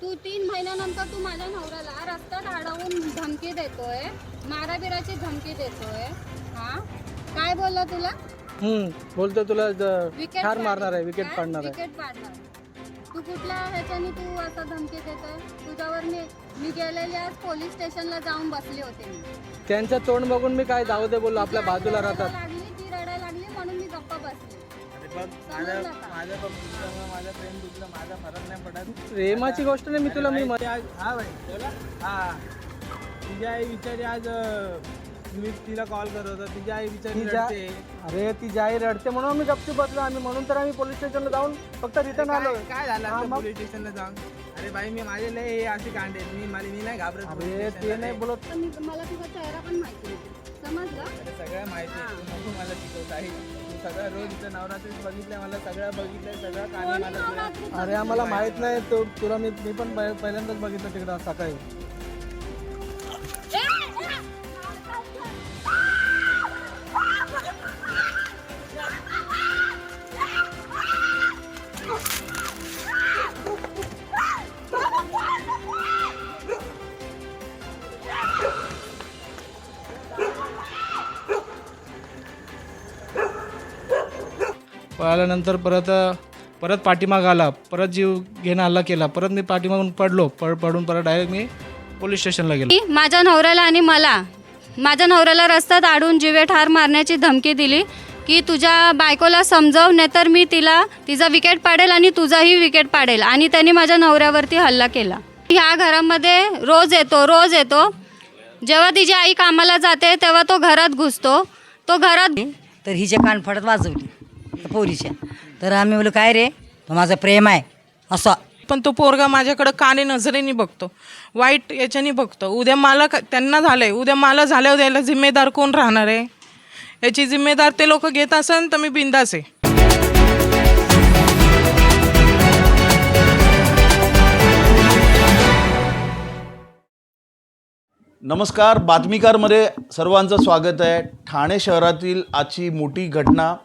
तू तीन महिन्यानंतर तू माझ्या नवऱ्याला रस्त्यात अडवून धमकी देतोय माराबिराची धमकी देतोय हा? काय बोलला तुला? हम्म बोलतो तुला ज- ठार मारणार आहे विकेट काय? पाडणार आहे. विकेट पाडणार तू कुठल्या ह्याच्याने तू असं धमकी देतोय? तुझ्यावर मी मी गेलेल्या पोलीस स्टेशनला जाऊन बसली होते मी. त्यांचं तोंड बघून मी काय जाऊ दे बोललो आपल्या बाजूला रडायला राहतात. लागली ती रडायला लागली म्हणून मी गप्पा बसली. समजलं का? माझं बघ दुसरं माझं प्रेम दुसरं माझा फरक नाही पडत. प्रेमाची गोष्ट नाही मी तुला मी बाई, आज हा भाई बोला. हा. तिची आई बिचारी आज मी तिला कॉल करत होता. तिची आई तिच्या- रडते. अरे ती जाई रडते म्हणून मी गपचूप बसलो. आम्ही म्हणून तर आम्ही पोलीस स्टेशनला जाऊन फक्त रिटर्न आलो काय काय झालं हा, असतं मग? पोलीस स्टेशनला जाऊन? अरे बाई मी माझे लय हे अशी कांडे मी मला मी नाही घाबरत अरे ते नाही. बोलत. पण मी- मला तुझा चेहरा पण माहिती नाही. समजलं? अरे सगळं माहिती आहे. तू नको मला शिकवत आहे सगळं रोज इथं नवरात्रीत बघितलंय मला सगळं बघितलंय सगळं कानी मला अरे आम्हाला माहीत नाही तू तुला मी मी पण पहि- पहिल्यांदाच बघितलं तिकडं सकाळी. पळाल्यानंतर परत परत पाठीमाग आला परत जीव घेणं हल्ला केला परत मी पाठीमागून पडलो पड पडून परत डायरेक्ट मी पोलीस स्टेशनला गेलो. माझ्या नवऱ्याला आणि मला माझ्या नवऱ्याला रस्त्यात आडून जिवे ठार मारण्याची धमकी दिली की तुझ्या बायकोला समजव नाहीतर मी तिला तिचा विकेट पाडेल आणि तुझाही विकेट पाडेल. आणि त्यांनी माझ्या नवऱ्यावरती हल्ला केला. ह्या घरामध्ये रोज येतो रोज येतो. जेव्हा तिची आई कामाला जाते तेव्हा तो घरात घुसतो. तो घरात तर हिचे कान फडत वाजवली. पोरीच्या तर आम्ही बोललो काय रे? तो माझं प्रेम आहे. असं. पण तो पोरगा माझ्याकडं काने नजरेने बघतो. वाईट याच्याने बघतो. उद्या मला का- त्यांना झालंय. उद्या मला झाल्यावर याला जिम्मेदार कोण राहणार आहे? याची जिम्मेदार ते लोक घेत असन तर मी बिंदास आहे. नमस्कार बातमीकारमध्ये सर्वांचं स्वागत आहे. ठाणे शहरातील आजची मोठी घटना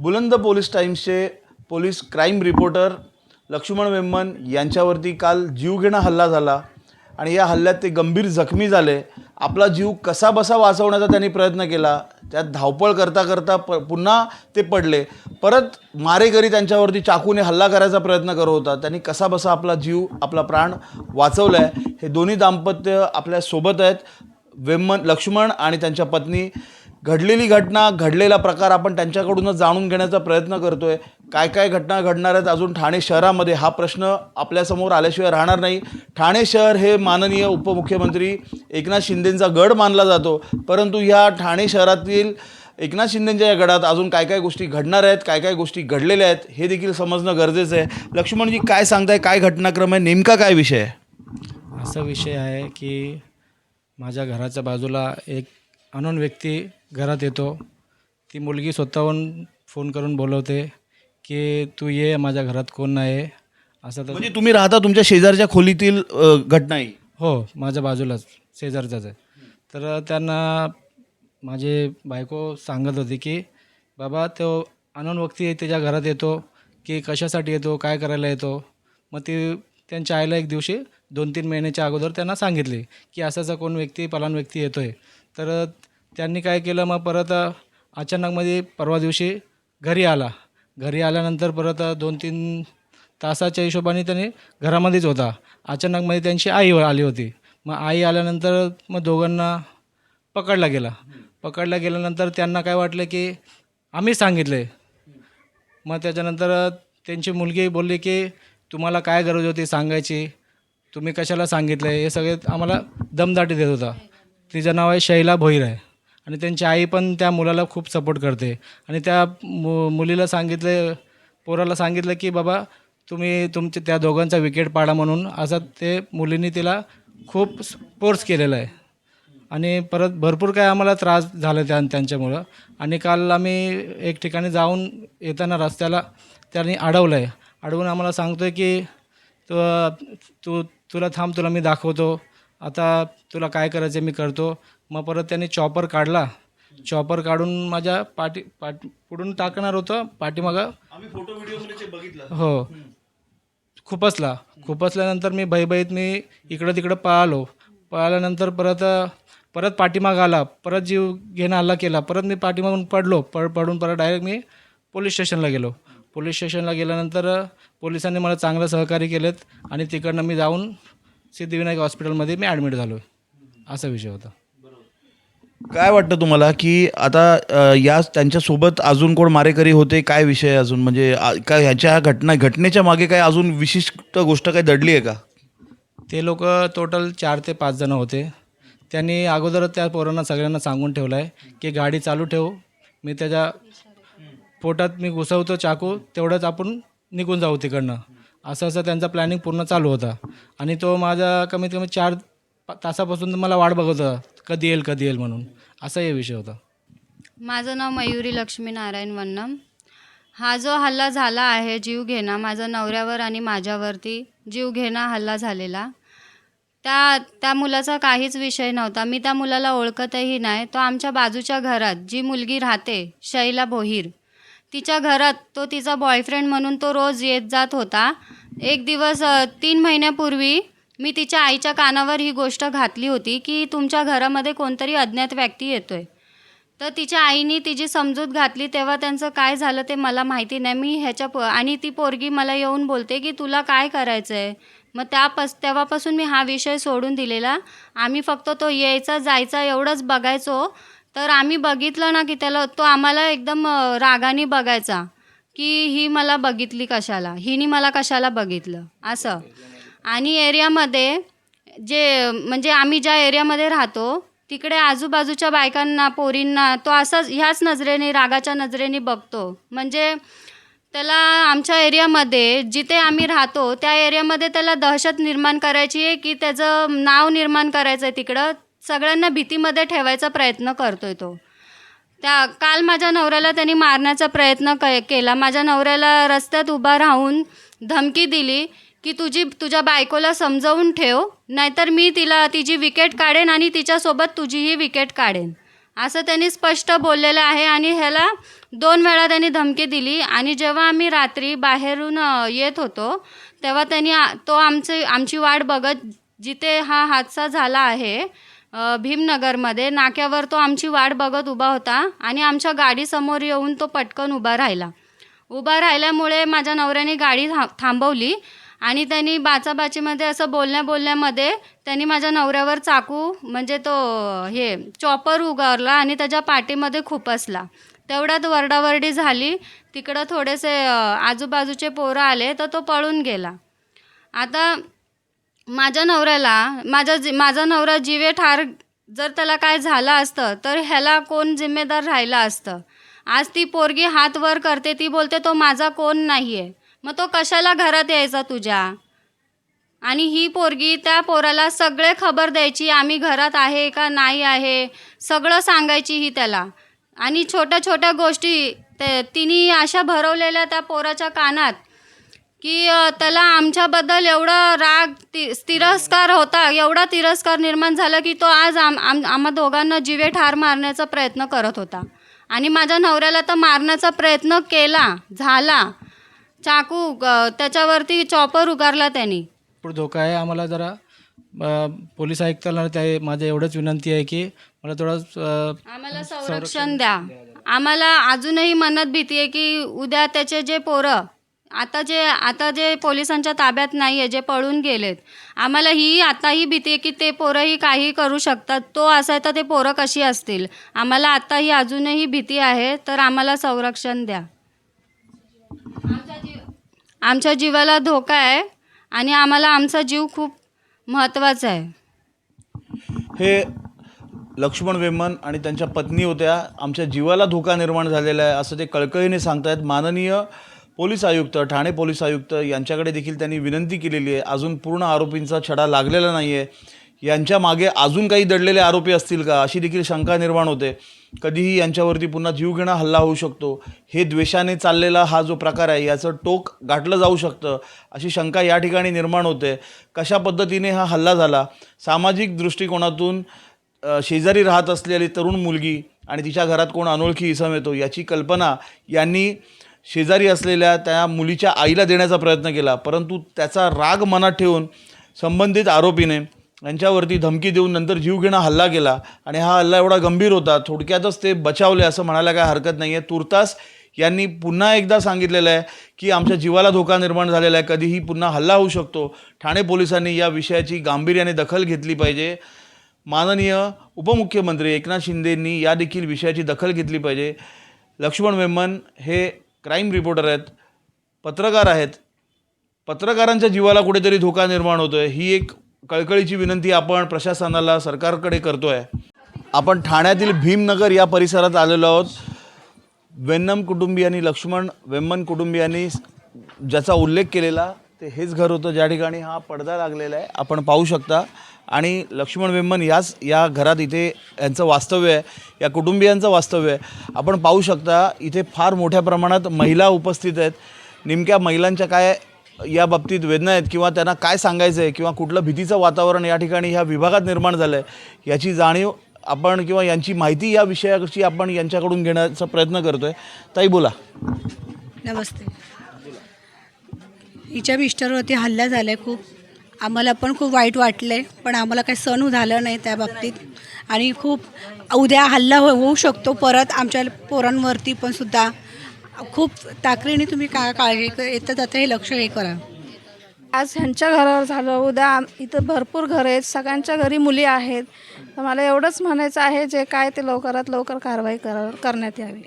Buland police टाईम्सचे police crime reporter Laxman Vemman यांच्यावरती काल जीवघेणा हल्ला झाला आणि या हल्ल्यात ते गंभीर जखमी झाले. आपला जीव कसा बसा वाचवण्याचा त्यांनी प्रयत्न केला त्यात धावपळ करता करता प पुन्हा ते पडले. परत मारेकरी त्यांच्यावरती चाकूने हल्ला करायचा प्रयत्न करत होता. त्यांनी कसा बसा आपला जीव आपला प्राण वाचवला आहे हे दोन्ही दाम्पत्य आपल्यासोबत आहेत. वेम्मन लक्ष्मण आणि त्यांच्या पत्नी घडलेली घटना घडलेला प्रकार आपण त्यांच्याकडूनच जाणून घेण्याचा प्रयत्न करतो आहे काय काय घटना घडणार आहेत? अजून ठाणे शहरामध्ये हा प्रश्न आपल्यासमोर आल्याशिवाय राहणार नाही. ठाणे शहर हे माननीय उपमुख्यमंत्री एकनाथ शिंदेंचा गड मानला जातो. परंतु ह्या ठाणे शहरातील एकनाथ शिंदेंच्या या गडात अजून काय काय गोष्टी घडणार आहेत? काय काय गोष्टी घडलेल्या आहेत? हे देखील समजणं गरजेचं आहे. लक्ष्मणजी काय सांगताय? काय घटनाक्रम आहे? नेमका काय विषय आहे? असा विषय आहे की माझ्या घराच्या बाजूला एक अनोन व्यक्ती घरात येतो. ती मुलगी स्वतःहून फोन करून बोलवते की तू ये माझ्या घरात कोण नाही असं तर म्हणजे तुम्ही राहता तुमच्या शेजारच्या खोलीतील अ, घटना आहे हो माझ्या बाजूलाच शेजारचाच आहे. तर त्यांना माझे बायको सांगत होती की बाबा तो अनोन व्यक्ती त्याच्या घरात येतो. की कशासाठी येतो काय करायला येतो? मग ती त्यांच्या आईला एक दिवशी दोन तीन महिन्याच्या अगोदर त्यांना सांगितले की असाचा कोण व्यक्ती पलान व्यक्ती येतो आहे तर त्यांनी काय केलं मग परत अचानकमध्ये परवा दिवशी घरी आला. घरी आल्यानंतर परत दोन तीन तासाच्या हिशोबाने त्याने घरामध्येच होता. अचानकमध्ये त्यांची आई आली होती. मग आई आल्यानंतर मग दोघांना पकडला गेला. पकडला गेल्यानंतर त्यांना काय वाटलं की आम्ही सांगितले मग त्याच्यानंतर त्यांची मुलगी बोलली की तुम्हाला काय गरज होती सांगायची? तुम्ही कशाला सांगितलं हे सगळे आम्हाला दमदाटी देत होता. तिचं नाव आहे शैला भोईर आहे आणि त्यांची आई पण त्या मुलाला खूप सपोर्ट करते. आणि त्या मु मुलीला सांगितलं पोराला सांगितलं की बाबा तुम्ही तुमचे त्या दोघांचा विकेट पाडा म्हणून. असं ते मुलींनी तिला खूप फोर्स केलेला आहे. आणि परत भरपूर काय आम्हाला त्रास झाला त्या त्यांच्यामुळं. आणि काल आम्ही एक ठिकाणी जाऊन येताना रस्त्याला त्यांनी अडवलं आहे अडवून आम्हाला सांगतो आहे की तू तू तुला थांब तुला मी दाखवतो. आता तुला काय करायचं मी करतो. मग परत त्यांनी चॉपर काढला. चॉपर काढून माझ्या पाठी पाठ पुढून टाकणार होतं पाठीमागं. आम्ही फोटो व्हिडिओमध्ये बघितलं. हो. खुपसला. खुपसल्यानंतर मी भयभीत मी इकडं तिकडं पळालो पळाल्यानंतर परत परत पाठीमाग आला. परत जीव घेणं हल्ला केला. परत मी पाठीमागून पडलो. पड पडून परत डायरेक्ट मी पोलीस स्टेशनला गेलो. पोलीस स्टेशनला गेल्यानंतर पोलिसांनी मला चांगलं सहकार्य केलेत. आणि तिकडनं मी जाऊन सिद्धिविनायक हॉस्पिटलमध्ये मी ॲडमिट झालो. असा विषय होता. काय वाटतं तुम्हाला की आता या त्यांच्यासोबत अजून कोण मारेकरी होते? काय विषय अजून? म्हणजे काय ह्याच्या घटना घटनेच्या मागे काय अजून विशिष्ट गोष्ट काय दडली आहे का? ते लोक टोटल चार ते पाच जणं होते. त्यांनी अगोदरच त्या पोरांना सगळ्यांना सांगून ठेवलं आहे की गाडी चालू ठेव. मी त्याच्या पोटात मी घुसवतो चाकू तेवढंच आपण निघून जाऊ तिकडनं. असं असं त्यांचा प्लॅनिंग पूर्ण चालू होता. आणि तो माझा कमीत कमी चार तासापासून मला वाट बघत होता. कधी येईल कधी येईल म्हणून. असा हे विषय होता. माझं नाव मयुरी लक्ष्मी नारायण वन्नम. हा जो हल्ला झाला आहे जीव घेणा माझा नवऱ्यावर आणि माझ्यावरती जीव घेणा हल्ला झालेला. त्या त्या मुलाचा काहीच विषय नव्हता. मी त्या मुलाला ओळखतही नाही. तो आमच्या बाजूच्या घरात जी मुलगी राहते शैला भोहीर तिच्या घरात तो तिचा बॉयफ्रेंड म्हणून तो रोज येत जात होता. एक दिवस तीन महिन्यापूर्वी मी तिच्या आईच्या कानावर ही गोष्ट घातली होती की तुमच्या घरामध्ये कोणतरी अज्ञात व्यक्ती येतो आहे तर तिच्या आईने तिची समजूत घातली तेव्हा त्यांचं काय झालं ते मला माहिती नाही. मी ह्याच्या प आणि ती पोरगी मला येऊन बोलते की तुला काय करायचं आहे मग त्यापास तेव्हापासून मी हा विषय सोडून दिलेला. आम्ही फक्त तो यायचा जायचा एवढंच बघायचो. तर आम्ही बघितलं ना की त्याला तो आम्हाला एकदम रागाने बघायचा की ही मला बघितली कशाला? हिने मला कशाला बघितलं? असं. आणि एरियामध्ये जे म्हणजे आम्ही ज्या एरियामध्ये राहतो तिकडे आजूबाजूच्या बायकांना पोरींना तो असंच ह्याच नजरेने रागाच्या नजरेने बघतो. म्हणजे त्याला आमच्या एरियामध्ये जिथे आम्ही राहतो त्या एरियामध्ये त्याला दहशत निर्माण करायची आहे की त्याचं नाव निर्माण करायचं आहे तिकडं? सगळ्यांना भीतीमध्ये ठेवायचा प्रयत्न करतोय तो. त्या काल माझ्या नवऱ्याला त्यांनी मारण्याचा प्रयत्न क केला. माझ्या नवऱ्याला रस्त्यात उभा राहून धमकी दिली की तुझी तुझ्या बायकोला समजावून ठेव नाहीतर मी तिला तिची विकेट काढेन आणि तिच्यासोबत तुझीही विकेट काढेन. असं त्यांनी स्पष्ट बोललेलं आहे आणि ह्याला दोन वेळा त्यांनी धमकी दिली आणि जेव्हा आम्ही रात्री बाहेरून येत होतो तेव्हा त्यांनी तो आमचे आमची वाट बघत जिथे हा हादसा झाला आहे भीमनगरमध्ये. नाक्यावर तो आमची वाट बघत उभा होता आणि आमच्या गाडीसमोर येऊन तो पटकन उभा राहिला. उभा राहिल्यामुळे माझ्या नवऱ्याने गाडी था थांबवली आणि त्यांनी बाचाबाचीमध्ये असं बोलण्या बोलण्यामध्ये त्यांनी माझ्या नवऱ्यावर चाकू म्हणजे तो हे चॉपर उगारला आणि त्याच्या पाठीमध्ये खुपसला तेवढ्यात वरडावरडी झाली. तिकडं थोडेसे आजूबाजूचे पोरं आले तर तो पळून गेला. आता माझ्या नवऱ्याला माझा जी माझा नवरा जीवे ठार जर त्याला काय झालं असतं तर ह्याला कोण जिम्मेदार राहिलं असतं? आज ती पोरगी हात वर करते ती बोलते तो माझा कोण नाही आहे मग तो कशाला घरात यायचा तुझ्या? आणि ही पोरगी त्या पोराला सगळे खबर द्यायची आम्ही घरात आहे का? नाही आहे? सगळं सांगायची ही त्याला. आणि छोट्या छोट्या गोष्टी ते तिने अशा भरवलेल्या त्या पोराच्या कानात की त्याला आमच्याबद्दल एवढा राग ति तिरस्कार होता एवढा तिरस्कार निर्माण झाला की तो आज आम आम आम्हा दोघांना जिवे ठार मारण्याचा प्रयत्न करत होता. आणि माझ्या नवऱ्याला तर मारण्याचा प्रयत्न केला झाला. चाकू त्याच्यावरती चॉपर उगारला त्यांनी. पण धोका आहे. आम्हाला जरा पोलीस आयुक्ताला त्या माझं एवढंच विनंती आहे की मला थोडं आम्हाला संरक्षण द्या. आम्हाला अजूनही मनात भीती आहे की उद्या त्याचे जे पोरं आता जे आता जे पोलिसांच्या ताब्यात नाही आहे जे पळून गेलेत आम्हाला ही आताही भीती आहे की ते पोरंही काही करू शकतात. तो असाय तर ते पोरं कशी असतील? आम्हाला आताही अजूनही भीती आहे तर आम्हाला संरक्षण द्या. आमच्या जीव आमच्या जीवाला धोका आहे आणि आम्हाला आमचा जीव खूप महत्त्वाचा आहे. हे लक्ष्मण वेमन आणि त्यांच्या पत्नी होत्या. आमच्या जीवाला धोका निर्माण झालेला आहे असं ते कळकळीने सांगतायत. माननीय पोलीस आयुक्त ठाणे पोलीस आयुक्त यांच्याकडे देखील त्यांनी विनंती केलेली आहे. अजून पूर्ण आरोपींचा छडा लागलेला नाही आहे यांच्या मागे अजून काही दडलेले आरोपी असतील का? अशी देखील शंका निर्माण होते. कधीही यांच्यावरती पुन्हा जीवघेणा हल्ला होऊ शकतो. हे द्वेषाने चाललेला हा जो प्रकार आहे याचं टोक गाठलं जाऊ शकतं अशी शंका या ठिकाणी निर्माण होते. कशा पद्धतीने हा हल्ला झाला? सामाजिक दृष्टिकोनातून शेजारी राहत असलेली तरुण मुलगी आणि तिच्या घरात कोण अनोळखी इसम येतो याची कल्पना यांनी शेजारी असलेल्या त्या मुलीच्या आईला देण्याचा प्रयत्न केला परंतु त्याचा राग मनात ठेवून संबंधित आरोपीने यांच्यावरती धमकी देऊन नंतर जीवघेणा हल्ला केला आणि हा हल्ला एवढा गंभीर होता थोडक्यातच ते बचावले असं म्हणायला काय हरकत नाही आहे तुर्तास यांनी पुन्हा एकदा सांगितलेलं आहे की आमच्या जीवाला धोका निर्माण झालेला आहे कधीही पुन्हा हल्ला होऊ शकतो. ठाणे पोलिसांनी या विषयाची गांभीर्याने दखल घेतली पाहिजे. माननीय उपमुख्यमंत्री एकनाथ शिंदेंनी या देखील विषयाची दखल घेतली पाहिजे. लक्ष्मण मेमन हे क्राईम रिपोर्टर आहेत पत्रकार आहेत. पत्रकारांच्या जीवाला कुठेतरी धोका निर्माण होतो आहे ही एक कळकळीची विनंती आपण प्रशासनाला सरकारकडे करतो आहे आपण ठाण्यातील भीमनगर या परिसरात आलेलो आहोत. वेन्नम कुटुंबियांनी लक्ष्मण वेम्मन कुटुंबियांनी ज्याचा उल्लेख केलेला ते हेच घर होतं. ज्या ठिकाणी हा पडदा लागलेला आहे. आपण पाहू शकता आणि लक्ष्मण वेम्मन याच या घरात इथे यांचं वास्तव्य आहे या कुटुंबियांचं वास्तव्य आहे. आपण पाहू शकता इथे फार मोठ्या प्रमाणात महिला उपस्थित आहेत. नेमक्या महिलांच्या काय या बाबतीत वेदना आहेत किंवा त्यांना काय सांगायचं आहे किंवा कुठलं भीतीचं वातावरण या ठिकाणी ह्या विभागात निर्माण झालं आहे याची जाणीव आपण किंवा यांची माहिती या विषयाची आपण यांच्याकडून घेण्याचा प्रयत्न करतो आहे ताई बोला. नमस्ते. हिच्या मिस्टरवरती हल्ला झाला आहे खूप. आम्हाला पण खूप वाईट वाटले पण आम्हाला काही सण झालं नाही त्या बाबतीत. आणि खूप उद्या हल्ला हो होऊ शकतो परत आमच्या पोरांवरती पण सुद्धा. खूप ताकरीने तुम्ही का काळजी येतं जातं हे लक्ष हे करा. आज ह्यांच्या घरावर झालं उद्या इथं भरपूर घरं आहेत सगळ्यांच्या घरी मुली आहेत. तर मला एवढंच म्हणायचं आहे जे काय ते लवकरात लवकर कारवाई कर करण्यात यावी.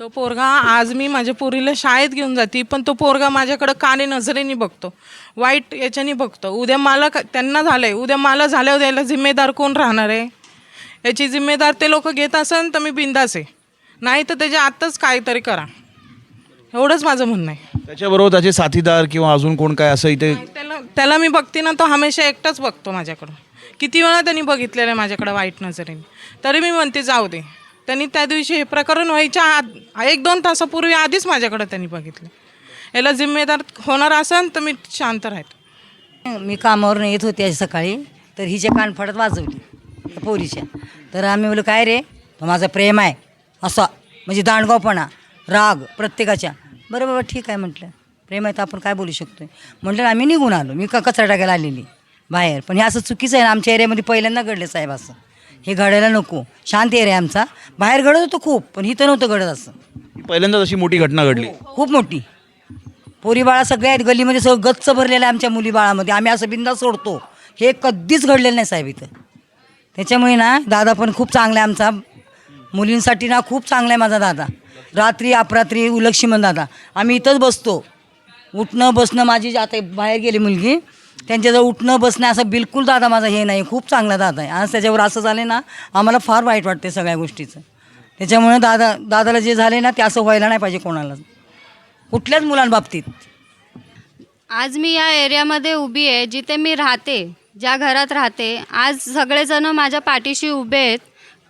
तो पोरगा आज मी माझ्या पोरीला शाळेत घेऊन जाते पण तो पोरगा माझ्याकडं काने नजरेने बघतो वाईट याच्याने बघतो. उद्या मला क- त्यांना झालं आहे उद्या मला झाल्यावर याला जिम्मेदार कोण राहणार आहे? याची जिम्मेदार ते लोक घेत असन तर मी बिंदास आहे. नाही तर त्याच्या आत्ताच काहीतरी करा. एवढंच माझं म्हणणं आहे. त्याच्याबरोबर त्याचे साथीदार किंवा अजून कोण काय असं इथे त्याला त्याला मी बघते ना तो हमेशा एकटाच बघतो माझ्याकडं. किती वेळा त्यांनी बघितलेलं आहे माझ्याकडं वाईट नजरेने. तरी मी म्हणते जाऊ दे. त्यांनी त्या दिवशी हे प्रकरण व्हायच्या आत एक दोन तासापूर्वी आधीच माझ्याकडं त्यांनी बघितलं. याला जिम्मेदार होणार असेल तर मी शांत राहते मी कामावरून येत होते आज सकाळी तर हिच्या कानफडत वाजवली पोरीच्या. तर आम्ही बोललो काय रे? तो माझं प्रेम आहे असा म्हणजे दांडगावपणा राग प्रत्येकाच्या. बरं बाबा ठीक आहे म्हटलं. प्रेम आहे तर आपण काय बोलू शकतो म्हटलं आम्ही निघून आलो. मी का कचरा टाकायला आलेली? बाहेर. पण हे असं चुकीचं आहे ना आमच्या एरियामध्ये पहिल्यांदा घडलं साहेब असं. हे घडायला नको. शांत एरिया आमचा. बाहेर घडत होतं खूप पण इथं नव्हतं घडत असं. पहिल्यांदाच अशी मोठी घटना घडली. खूप मोठी. पोरी बाळा सगळ्या आहेत गल्लीमध्ये सगळं गच्च भरलेलं आहे आमच्या मुली बाळामध्ये. आम्ही असं बिंदा सोडतो. हे कधीच घडलेलं नाही साहेब इथं. त्याच्यामुळे ना दादा पण खूप चांगला आहे आमचा. मुलींसाठी ना खूप चांगला आहे माझा दादा. रात्री अपरात्री लक्ष्मण दादा. आम्ही इथंच बसतो. उठणं बसणं माझी जी आता बाहेर गेली मुलगी त्यांच्याजवळ उठणं बसणं असं बिलकुल दादा माझा हे नाही. खूप चांगला दादा आहे. आज त्याच्यावर असं झालं ना आम्हाला फार वाईट वाटते सगळ्या गोष्टीचं. त्याच्यामुळे दादा दादाला जे झाले ना ते असं व्हायला नाही पाहिजे कोणाला. कुठल्याच मुलांबाबतीत. आज मी या एरियामध्ये उभी आहे जिथे मी राहते ज्या घरात राहते आज सगळेजण माझ्या पाठीशी उभे आहेत.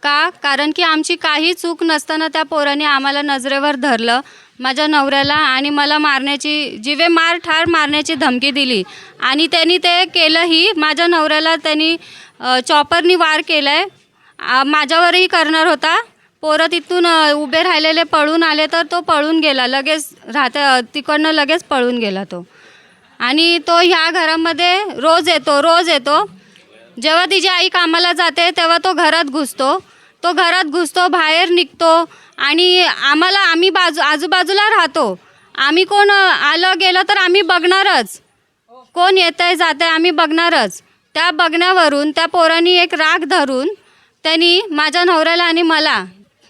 का? कारण की आमची काही चूक नसताना त्या पोराने आम्हाला नजरेवर धरलं. माझ्या नवऱ्याला आणि मला मारण्याची जिवे मार ठार मारण्याची धमकी दिली. आणि त्यांनी ते केलंही माझ्या नवऱ्याला त्यांनी चॉपरनी वार केला आहे माझ्यावरही करणार होता. पोरं तिथून उभे राहिलेले पळून आले तर तो पळून गेला. लगेच राहत्या तिकडनं लगेच पळून गेला तो. आणि तो ह्या घरामध्ये रोज येतो रोज येतो. जेव्हा तिची आई कामाला जाते तेव्हा तो घरात घुसतो. तो घरात घुसतो बाहेर निघतो आणि आम्हाला आम्ही बाजू आजूबाजूला राहतो. आम्ही कोण आलं गेलं तर आम्ही बघणारच. कोण येत आहे जात आहे आम्ही बघणारच. त्या बघण्यावरून त्या पोरांनी एक राग धरून त्यांनी माझ्या नवऱ्याला आणि मला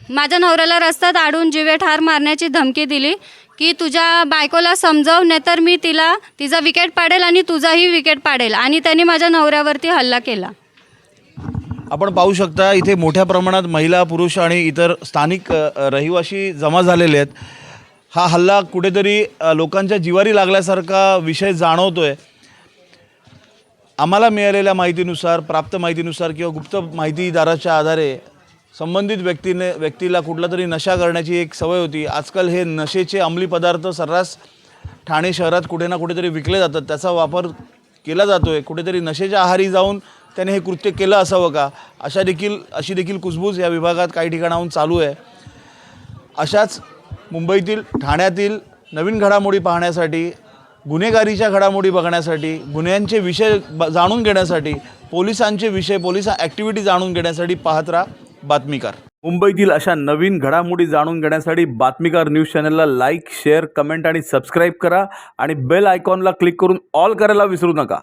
माझ्या नवऱ्याला रस्त्यात आडून जिवे ठार मारण्याची धमकी दिली की तुझ्या बायकोला समजव नाहीतर मी तिला तिचा विकेट पाडेल आणि तुझाही विकेट पाडेल. आणि त्यांनी माझ्या नवऱ्यावरती हल्ला केला. आपण पाहू शकता इथे मोठ्या प्रमाणात महिला पुरुष आणि इतर स्थानिक रहिवासी जमा झालेले आहेत. हा हल्ला कुठेतरी लोकांच्या जिवारी लागल्यासारखा विषय जाणवतो आहे आम्हाला मिळालेल्या माहितीनुसार प्राप्त माहितीनुसार किंवा गुप्त माहितीदाराच्या आधारे संबंधित व्यक्तीने व्यक्तीला कुठला तरी नशा करण्याची एक सवय होती. आजकाल हे नशेचे अंमली पदार्थ सर्रास ठाणे शहरात कुठे ना कुठेतरी विकले जातात. त्याचा वापर केला जातो आहे कुठेतरी नशेच्या आहारी जाऊन त्याने हे कृत्य केलं असावं का? अशा देखील अशी देखील कुजबूज या विभागात काही ठिकाणाहून चालू आहे. अशाच मुंबईतील ठाण्यातील नवीन घडामोडी पाहण्यासाठी गुन्हेगारीच्या घडामोडी बघण्यासाठी गुन्ह्यांचे विषय ब जाणून घेण्यासाठी पोलिसांचे विषय पोलीस ॲक्टिव्हिटी जाणून घेण्यासाठी पाहत राहा बातमीकार. मुंबईतील अशा नवीन घडामोडी जाणून घेण्यासाठी बातमीकार न्यूज चॅनलला लाईक शेअर कमेंट आणि सबस्क्राईब करा आणि बेल आयकॉनला क्लिक करून ऑल करायला विसरू नका.